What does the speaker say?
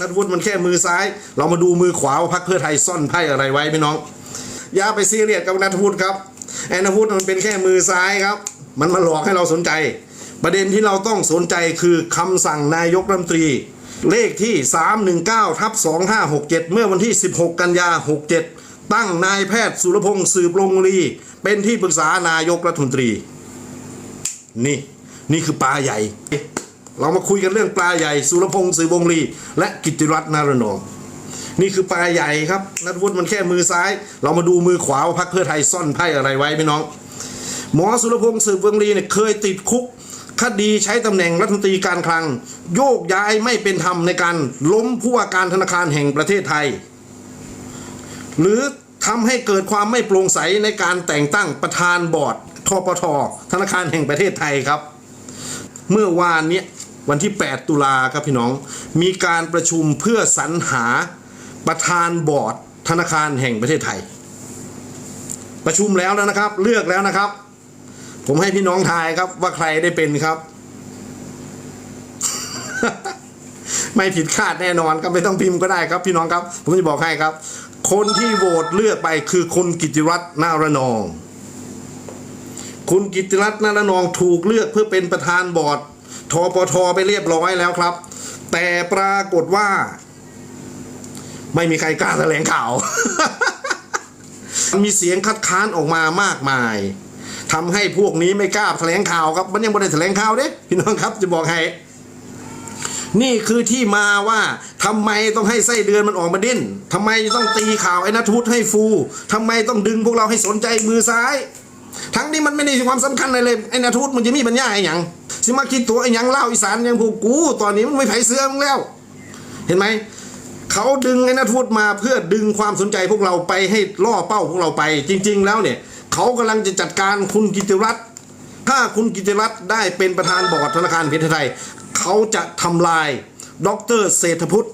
นัทวุฒิมันแค่มือซ้าย เรามาดูมือขวาว่าพรรคเพื่อไทยซ่อนไพ่อะไรไว้พี่น้อง อย่าไปซีเรียสกับนัทวุฒิครับไอ้นัทวุฒิมันเป็นแค่มือซ้ายครับ มันมาหลอกให้เราสนใจ ประเด็นที่เราต้องสนใจคือคำสั่งนายกรัฐมนตรี เลขที่ 319ทับ2567 เมื่อวันที่ 16 กันยา 67 ตั้งนายแพทย์สุรพงศ์สืบลงรีเป็นที่ปรึกษานายกรัฐมนตรี นี่ นี่คือปลาใหญ่ เรามาคุยกันเรื่องปลาใหญ่ สุรพงศ์สืบวงรีและกิติรัตน์นารนองนี่คือปลาใหญ่ครับนัทวุฒิมันแค่มือซ้าย เรามาดูมือขวาว่าพรรคเพื่อไทยซ่อนไพ่อะไรไว้พี่น้อง หมอสุรพงศ์สืบวงรีเนี่ยเคยติดคุกคดีใช้ตำแหน่งรัฐมนตรีการคลัง โยกย้ายไม่เป็นธรรมในการล้มผู้ว่าการธนาคารแห่งประเทศไทย หรือทำให้เกิดความไม่โปร่งใสในการแต่งตั้งประธานบอร์ดทปทธนาคารแห่งประเทศไทยครับ เมื่อวานเนี้ย วันที่ 8 ตุลาครับพี่น้อง มีการประชุมเพื่อสรรหาประธานบอร์ดธนาคารแห่งประเทศไทย ประชุมแล้วนะครับ เลือกแล้วนะครับ ผมให้พี่น้องทายครับว่าใครได้เป็นครับ ไม่ผิดคาดแน่นอนครับไม่ต้องพิมพ์ก็ได้ครับ พี่น้องครับ ผมจะบอกให้ครับ คนที่โหวตเลือกไปคือคุณกิติรัตน์นารนอง คุณกิติรัตน์นารนองถูกเลือกเพื่อเป็นประธานบอร์ด ทปทไปเรียบร้อยแล้วครับ แต่ปรากฏว่า ไม่มีใครกล้าแถลงข่าว มีเสียงคัดค้านออกมามากมายทำให้พวกนี้ไม่กล้าแถลงข่าวครับ มันยังไม่ได้แถลงข่าวเด้พี่น้องครับจะบอกให้นี่คือที่มาว่าทำไมต้องให้ไส้เดือนมันออกมาดิ้นทำไมต้องตีข่าวไอ้นัทวุฒิให้ฟูทำไมต้องดึงพวกเราให้สนใจมือซ้าย ทั้งนี้มันไม่ได้ความสำคัญอะไรเลยไอ้นัทวุฒิมันจะมีปัญญาไอ้หยังสิมาคิดตัวไอ้หยังเล่าอีสานยังพวกกู ตอนนี้มันไม่ไผเสื้อมึงแล้ว เห็นไหมเขาดึงไอ้นัทวุฒิมาเพื่อดึงความสนใจพวกเราไปให้ล่อเป้าพวกเราไป จริง ๆ แล้วเนี่ยเขากำลังจะจัดการคุณกิติรัตน์ถ้าคุณกิติรัตน์ได้เป็นประธานบอร์ดธนาคารพิเทศไทย เขาจะทำลาย ดรเศรษฐพุทธ